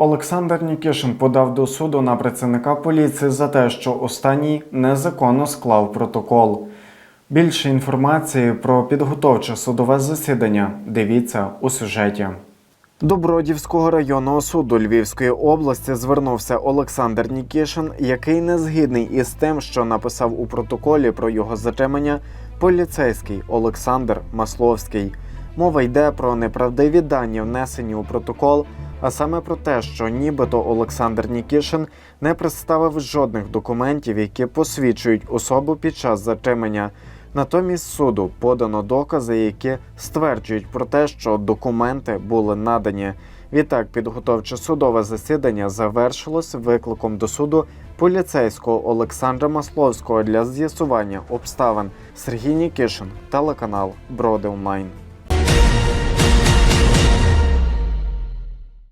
Олександр Нікішин подав до суду на працівника поліції за те, що останній незаконно склав протокол. Більше інформації про підготовче судове засідання дивіться у сюжеті. До Бродівського районного суду Львівської області звернувся Олександр Нікішин, який не згідний із тим, що написав у протоколі про його затримання поліцейський Олександр Масловський. Мова йде про неправдиві дані, внесені у протокол, а саме про те, що нібито Олександр Нікішин не представив жодних документів, які посвідчують особу під час затримання. Натомість суду подано докази, які стверджують про те, що документи були надані. Відтак, підготовче судове засідання завершилось викликом до суду поліцейського Олександра Масловського для з'ясування обставин. Сергій Нікішин, телеканал Броди Онлайн.